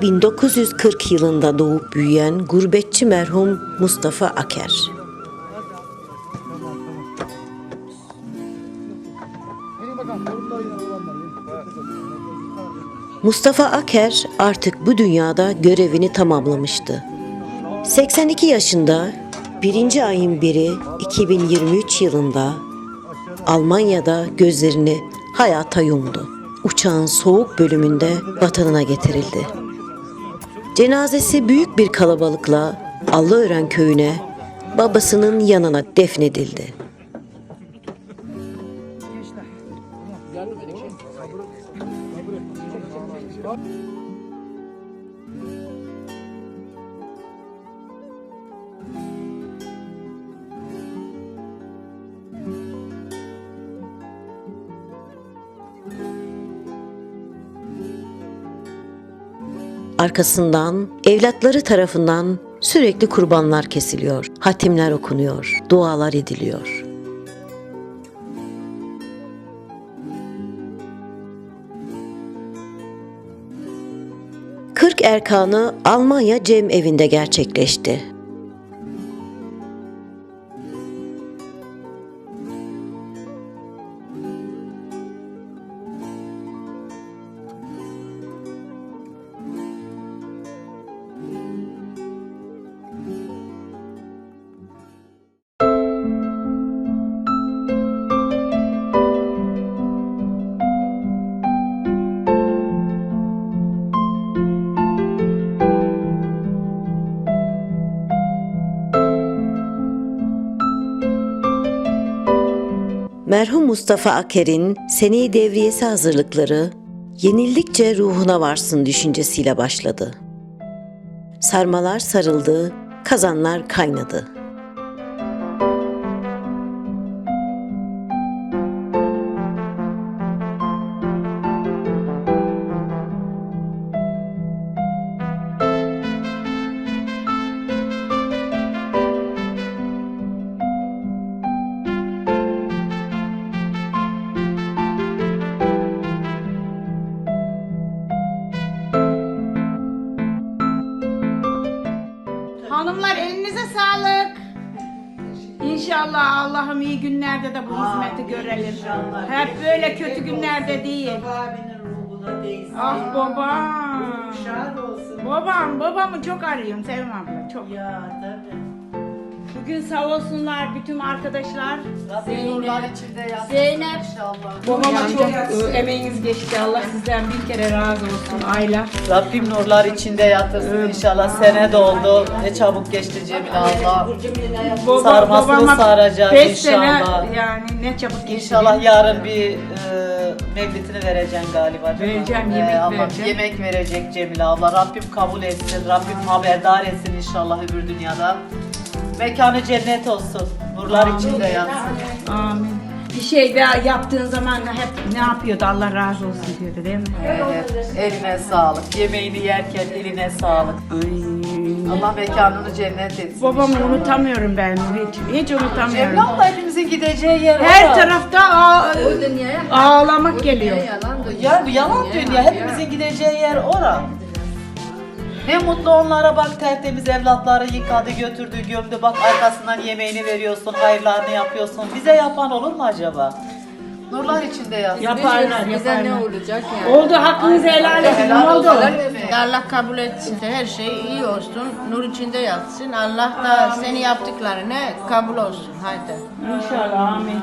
...1940 yılında doğup büyüyen gurbetçi merhum Mustafa Aker. Mustafa Aker artık bu dünyada görevini tamamlamıştı. 82 yaşında 1. ayın 1'i 2023 yılında Almanya'da gözlerini hayata yumdu. Uçağın soğuk bölümünde vatanına getirildi. Cenazesi büyük bir kalabalıkla Allıören köyüne babasının yanına defnedildi. Arkasından evlatları tarafından sürekli kurbanlar kesiliyor, hatimler okunuyor, dualar ediliyor. Kırk erkanı Almanya Cem evinde gerçekleşti. Merhum Mustafa Aker'in seneyi devriyesi hazırlıkları yenildikçe ruhuna varsın düşüncesiyle başladı. Sarmalar sarıldı, kazanlar kaynadı. Günlerde de bu hizmeti görelim. Hep böyle kötü günlerde değil. Abinin ruhuna değsin. Ah babam. Şad olsun. Babam, babamı çok arıyorum Sevim abla, çok. Ya tabii. Bugün sağ olsunlar bütün arkadaşlar. Rabbim nurlar içinde yatsın Zeynep. inşallah. Babama çok e, emeğiniz geçti. Allah sizden bir kere razı olsun Ayla. Rabbim nurlar içinde yatırsın inşallah. Sene doldu. Ne çabuk geçti Cemile Allah. Baba, Sarmasını babama saracak beş sene inşallah. yani ne çabuk geçti. İnşallah yarın bir e, mevlidini vereceksin galiba. değil mi? Vereceğim, yemek Allah vereceğim. Yemek verecek Cemile Allah. Rabbim kabul etsin. Rabbim haberdar etsin inşallah öbür dünyada. Mekanı cennet olsun. Nurlar içinde yatsın. Amin. Bir şey daha yaptığın zaman hep ne yapıyordu Allah razı olsun diyordu değil mi? Evet, eline sağlık. Yemeğini yerken eline sağlık. Allah mekanını cennet etsin. Babamı inşallah. unutamıyorum ben hiç, hiç unutamıyorum. Cemile abla hepimizin gideceği yer Her orası. tarafta ağ- ağlamak geliyor. Ya bu yalan dünya. Hepimizin gideceği yer ora. Ne mutlu onlara bak tertemiz evlatları yıkadı götürdü gömdü bak arkasından yemeğini veriyorsun hayırlarını yapıyorsun. Bize yapan olur mu acaba? Nurlar içinde yatsın. Yaparlar, Bize ne yaparlar. olacak yani? Oldu hakkınızı helal edin. Ne Helal oldu? olsun. Allah kabul etsin her şey iyi olsun. Nur içinde yatsın. Allah da seni yaptıklarını kabul olsun. Haydi. İnşallah amin.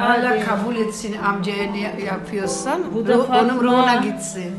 Allah kabul etsin amcaya ne yapıyorsan. Bu da ruh- onun Fatma. ruhuna gitsin.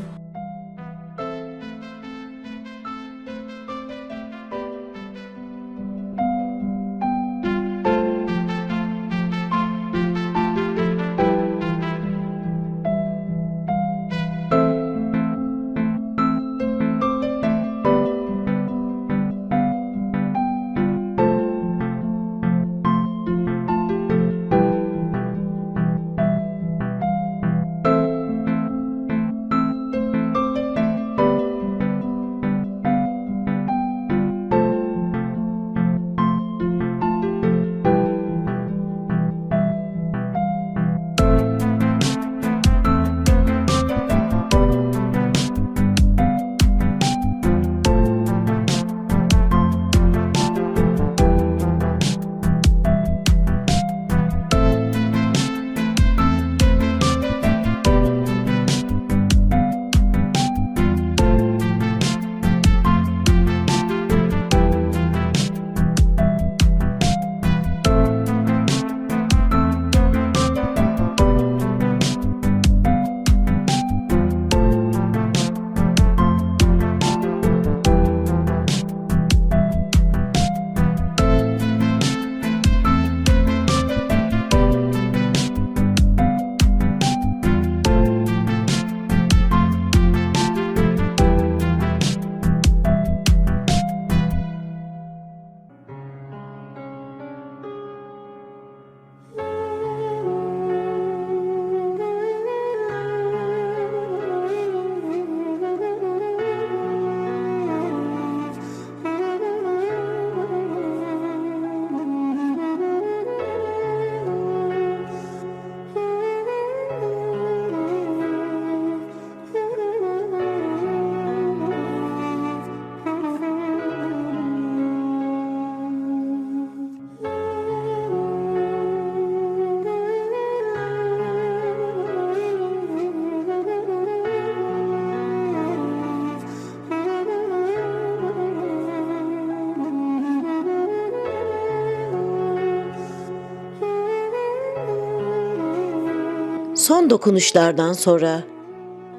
Son dokunuşlardan sonra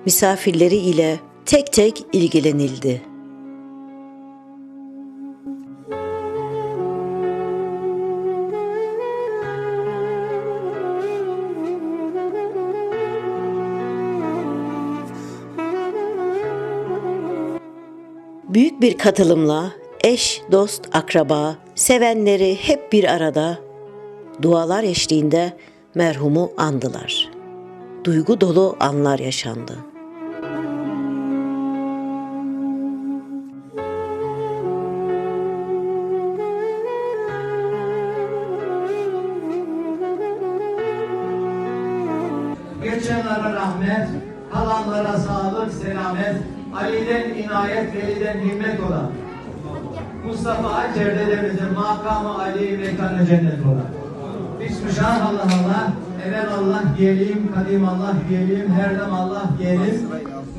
misafirleri ile tek tek ilgilenildi. Büyük bir katılımla eş, dost, akraba, sevenleri hep bir arada dualar eşliğinde merhumu andılar. Duygu dolu anlar yaşandı. Geçenlere rahmet, kalanlara sağlık, selamet, Ali'den inayet, Veli'den himmet ola. Mustafa Acer dedemizin makamı Ali mekanı cennet ola. Bismillah Allah Allah, evvel Allah diyelim, kadim Allah diyelim, her dem Allah diyelim.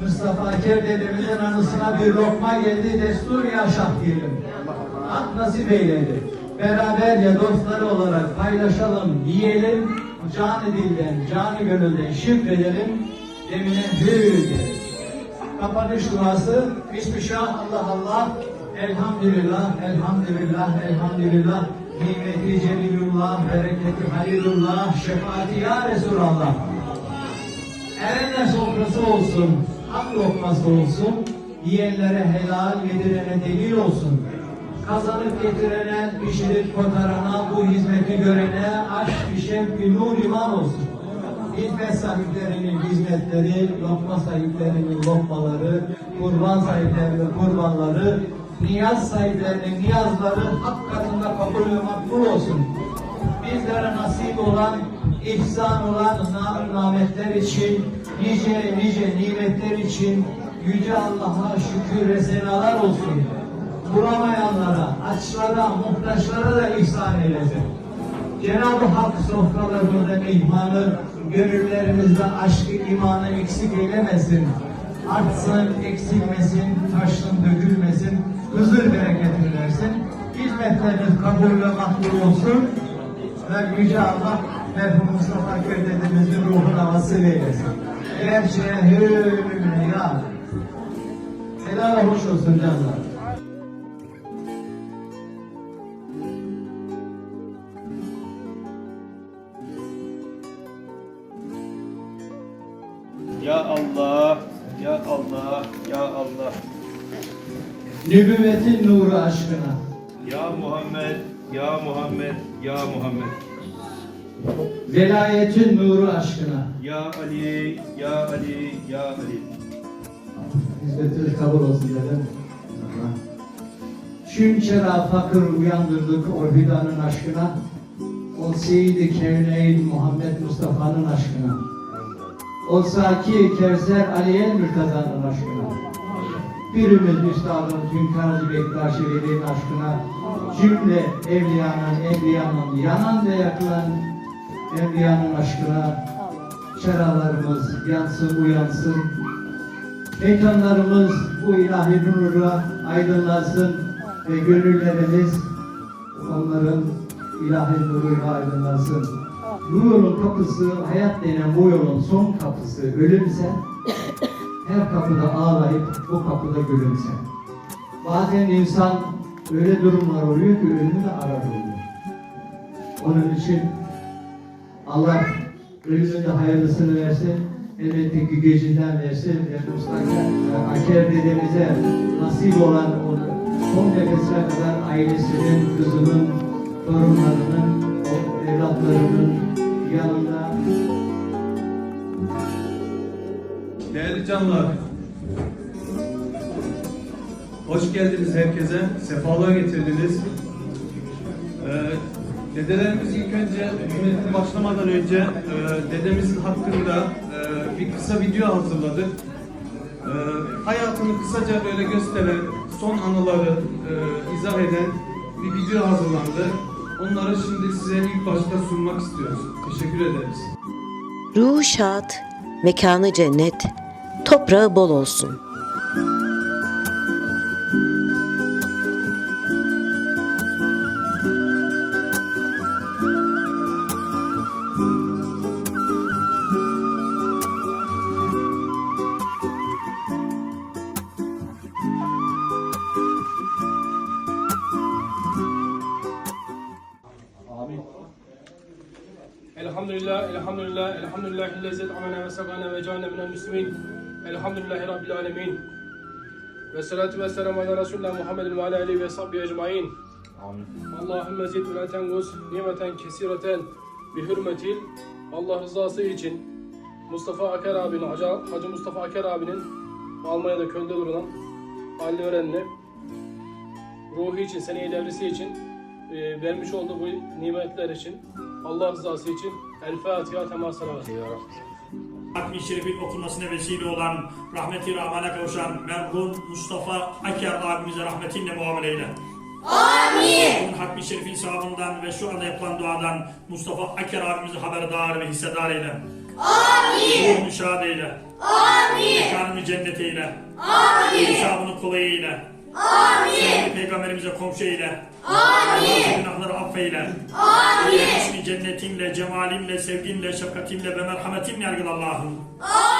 Mustafa Acer dedemizin anısına bir lokma geldi, destur ya şah diyelim. Hak nasip eyledi. Beraberce dostları olarak paylaşalım, yiyelim, canı dilden, canı gönülden şükredelim, demine hü derim. Kapanış duası, Bismillah, Allah Allah, Elhamdülillah, Elhamdülillah, Elhamdülillah, Nimeti Celilullah, Bereketi Halilullah, Şefaati Ya Resulallah. Erenler sofrası olsun, hak lokması olsun, yiyenlere helal, yedirene delil olsun. Kazanıp getirene, pişirip kotarana, bu hizmeti görene, aşk, şevk, nur, iman olsun. Hizmet sahiplerinin hizmetleri, lokma sahiplerinin lokmaları, kurban sahiplerinin kurbanları, niyaz sahiplerinin niyazları hak katında kabul ve makbul olsun. Bizlere nasip olan, ihsan olan nam nametler için, nice nice nimetler için Yüce Allah'a şükür ve senalar olsun. Bulamayanlara, açlara, muhtaçlara da ihsan eylesin. Cenab-ı Hak sofralarımızda mihmanı, gönüllerimizde aşkı, imanı eksik eylemesin. Artsın, eksilmesin, taşsın, dökülmesin, huzur bereketini versin. Hizmetleriniz kabul ve makbul olsun. Ve Yüce Allah merhum Mustafa Köydedemizin ruhuna vasıl eylesin. Gerçeğe hürmüne ya. Helal hoş olsun canlar. Nübüvvetin nuru aşkına. Ya Muhammed, Ya Muhammed, Ya Muhammed. Velayetin nuru aşkına. Ya Ali, Ya Ali, Ya Ali. Hizmetiniz kabul olsun dedim. Şünçera fakir uyandırdık orbidanın aşkına. O Seyyid-i Kevneyn Muhammed Mustafa'nın aşkına. O Saki Kevser Aliye Mürtaza'nın aşkına. Birimiz Üstadın Tünkarcı Bektaşi Veli'nin aşkına. Cümle evliyanın, evliyanın, yanan ve yakılan evliyanın aşkına. Çeralarımız yansın, uyansın. Mekanlarımız bu ilahi nurla aydınlansın ve gönüllerimiz onların ilahi nuruyla aydınlansın. Bu yolun kapısı, hayat denen bu yolun son kapısı ölümse, her kapıda ağlayıp bu kapıda gülümse. Bazen insan öyle durumlar oluyor ki ölümü de arar oluyor. Onun için Allah ölümün de hayırlısını versin. Elbette ki gecinden versin ve Mustafa Aker dedemize nasip olan o son nefesine kadar ailesinin, kızının, torunlarının, evlatlarının yanında Değerli canlar, hoş geldiniz herkese, sefalar getirdiniz. Ee, dedelerimiz ilk önce hizmetine başlamadan önce e, dedemizin hakkında e, bir kısa video hazırladık. E, hayatını kısaca böyle gösteren, son anıları e, izah eden bir video hazırlandı. Onları şimdi size ilk başta sunmak istiyoruz. Teşekkür ederiz. Ruhu şad, mekanı cennet, toprağı bol olsun. Elhamdülillah, elhamdülillah, elhamdülillah, illezet amene ve sagane ve cane minel müslümin. Elhamdülillahi Rabbil alemin. Ve salatu ve selamu ala Resulullah Muhammedin ve ala aleyhi ve sahbihi ecmain. Allahümme zid ve la tengus nimeten kesireten bi hürmetil Allah rızası için Mustafa Aker abinin, Hacı, Mustafa Aker abinin Almanya'da Köln'de durulan halini öğrenme ruhu için, seneye devresi için e, vermiş olduğu bu nimetler için Allah rızası için El Fatiha tema salavat. Hatmi Şerif'in okunmasına vesile olan, rahmeti rahmana kavuşan merhum Mustafa Aker abimize rahmetinle muamele eyle. Amin. Hatmi Şerif'in sevabından ve şu anda yapılan duadan Mustafa Aker abimizi haberdar ve hissedar eyle. Amin. Ruhunu şad eyle. Amin. Mekanını cennet eyle. Amin. Hesabını kolay eyle. Amin. Sevgili peygamberimize komşu eyle. Amin. Günahları affeyle. Amin. Cennetinle, cemalinle, sevginle, şefkatinle ve merhametinle yargıla Allah'ım. Amin.